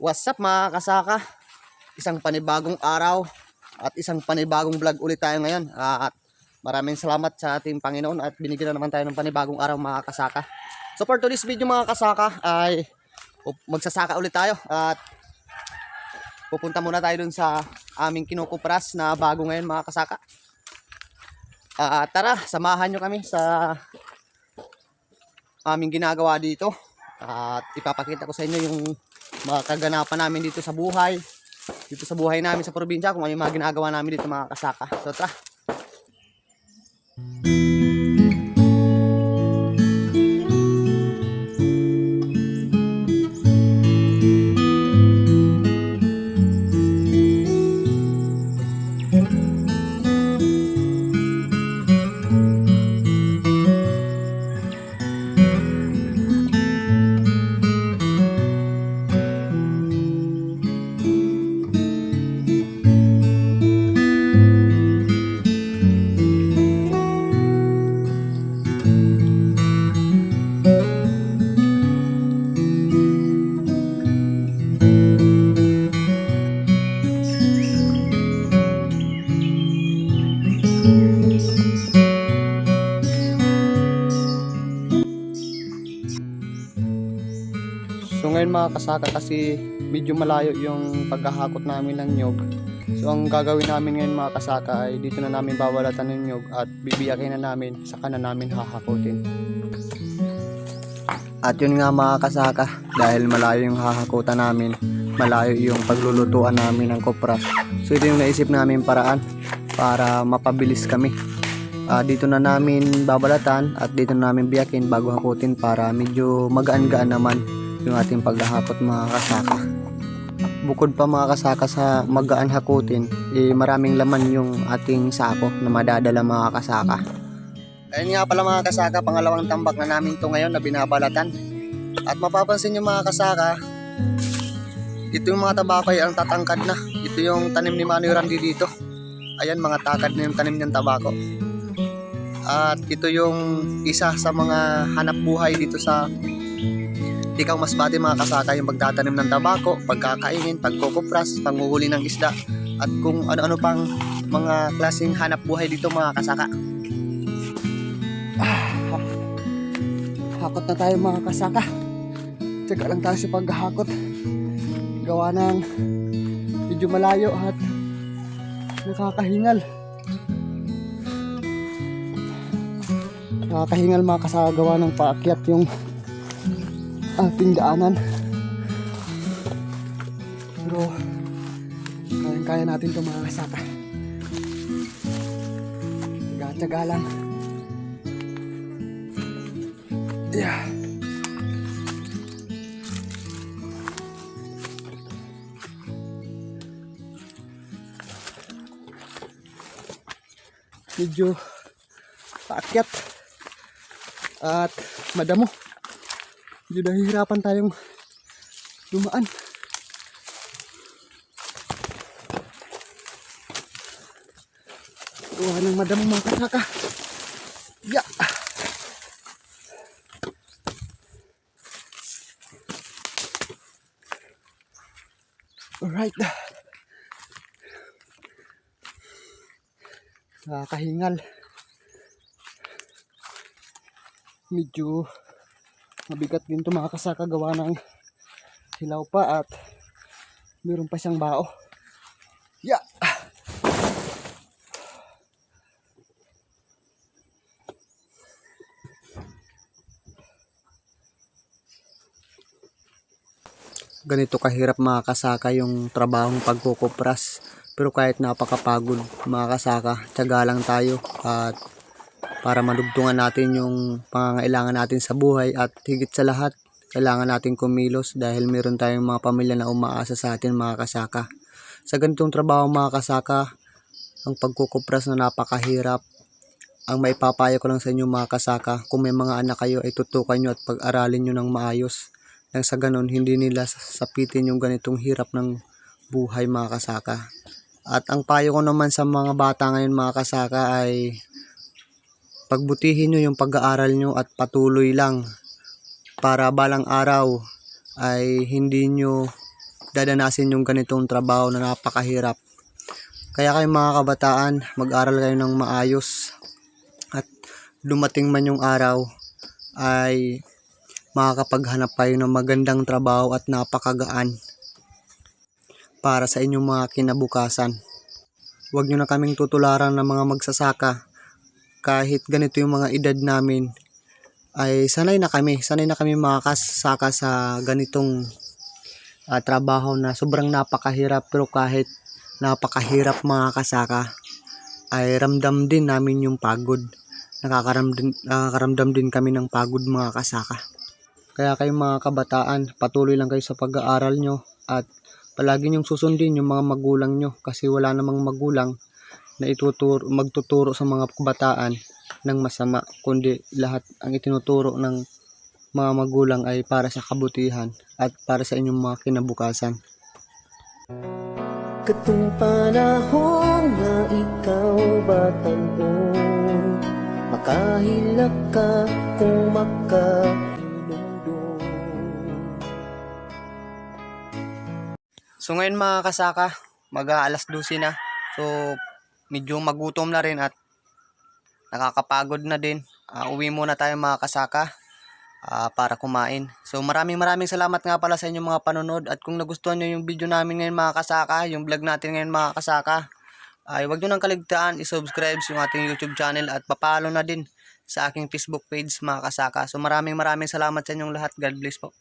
What's up mga kasaka? Isang panibagong araw at isang panibagong vlog ulit tayo ngayon. At maraming salamat sa ating Panginoon at binigyan na naman tayo ng panibagong araw mga kasaka. So for today's video mga kasaka ay magsasaka ulit tayo at pupunta muna tayo dun sa aming kinukupras na bago ngayon mga kasaka. Ah, tara, samahan nyo kami sa aming ginagawa dito. At ipapakita ko sa inyo yung mga kaganapan namin dito sa buhay. Dito sa buhay namin sa probinsya, kung ano yung mga ginagawa namin dito mga kasaka. So tara. So ngayon mga kasaka kasi medyo malayo yung paghahakot namin ng nyog. So ang gagawin namin ngayon mga kasaka ay dito na namin babalatan ng nyog at bibiyakin na namin saka na namin hahakutin. At yun nga mga kasaka dahil malayo yung hahakutan namin, malayo yung paglulutuan namin ng kopras. So ito yung naisip namin paraan para mapabilis kami. Ah, dito na namin babalatan at dito na namin biyakin bago hakutin para medyo magaan-gaan naman yung ating paghahakot mga kasaka. Bukod pa mga kasaka sa magaan hakutin, eh, maraming laman yung ating sako na madadala mga kasaka. Ayun nga pala mga kasaka, pangalawang tambak na namin to ngayon na binabalatan. At mapapansin nyo mga kasaka, ito yung mga tabako ay ang tatangkad na. Ito yung tanim ni Manoy Randy dito. Ayan mga takad na yung tanim niyang tabako. At ito yung isa sa mga hanap buhay dito sa ikaw mas bati mga kasaka yung pagtatanim ng tabako, pagkakainin, pagkukupras, panguhuli ng isda, at kung ano-ano pang mga klaseng hanap buhay dito mga kasaka. Ah, hakot na tayo mga kasaka. Tsaga lang tayo sa paghahakot. Gawa ng medyo malayo at nakakahingal. Nakakahingal mga kasaka gawa ng paakyat yung ating daanan. Pero kayang-kaya natin ito mga kasaka. Tiga-tiyaga lang. Yeah. Medyo paakyat at madamo medyo nahihirapan tayong dumaan. Gawa ng madamo mga kasaka. Yeah. Alright. Nakakahingal. Medyo mabigat din to mga gawa ng hilaw pa at meron pa siyang bao. Yeah. Ganito kahirap mga yung trabahong pagkukupras. Pero kahit napakapagod mga kasaka, lang tayo at para madugtungan natin yung pangangailangan natin sa buhay at higit sa lahat, kailangan natin kumilos dahil meron tayong mga pamilya na umaasa sa atin mga kasaka. Sa ganitong trabaho mga kasaka, ang pagkukupras na napakahirap. Ang maipapayo ko lang sa inyo mga kasaka, kung may mga anak kayo ay tutukan nyo at pag-aralin nyo ng maayos. Nang sa ganun, hindi nila sapitin yung ganitong hirap ng buhay mga kasaka. At ang payo ko naman sa mga bata ngayon mga kasaka ay pagbutihin nyo yung pag-aaral nyo at patuloy lang para balang araw ay hindi nyo dadanasin yung ganitong trabaho na napakahirap. Kaya kayo mga kabataan, mag-aral kayo ng maayos at dumating man yung araw ay makakapaghanap kayo ng magandang trabaho at napakagaan para sa inyong mga kinabukasan. Huwag nyo na kaming tutularan ng mga magsasaka kahit ganito yung mga edad namin ay sanay na kami, sanay na kami makakasaka sa ganitong ah, trabaho na sobrang napakahirap pero kahit napakahirap mga kasaka ay ramdam din namin yung pagod. Nakakaramdam, nakakaramdam din kami ng pagod mga kasaka. Kaya kayo mga kabataan, patuloy lang kayo sa pag-aaral nyo at palagi nyong susundin yung mga magulang nyo kasi wala namang magulang na ituturo, magtuturo sa mga kabataan ng masama kundi lahat ang itinuturo ng mga magulang ay para sa kabutihan at para sa inyong mga kinabukasan. Katong panahon na ikaw batanon Makahilak ka kung makainundong So ngayon mga kasaka, mag alas 12 na. So medyo magutom na rin at nakakapagod na din. Ah, uwi muna tayo mga kasaka ah, para kumain. So maraming maraming salamat nga pala sa inyong mga panonood at kung nagustuhan nyo yung video namin ngayon mga kasaka, yung vlog natin ngayon mga kasaka, ay wag nyo nang kaligtaan i-subscribe yung ating YouTube channel at papalo na din sa aking Facebook page mga kasaka. So maraming maraming salamat sa inyong lahat. God bless po.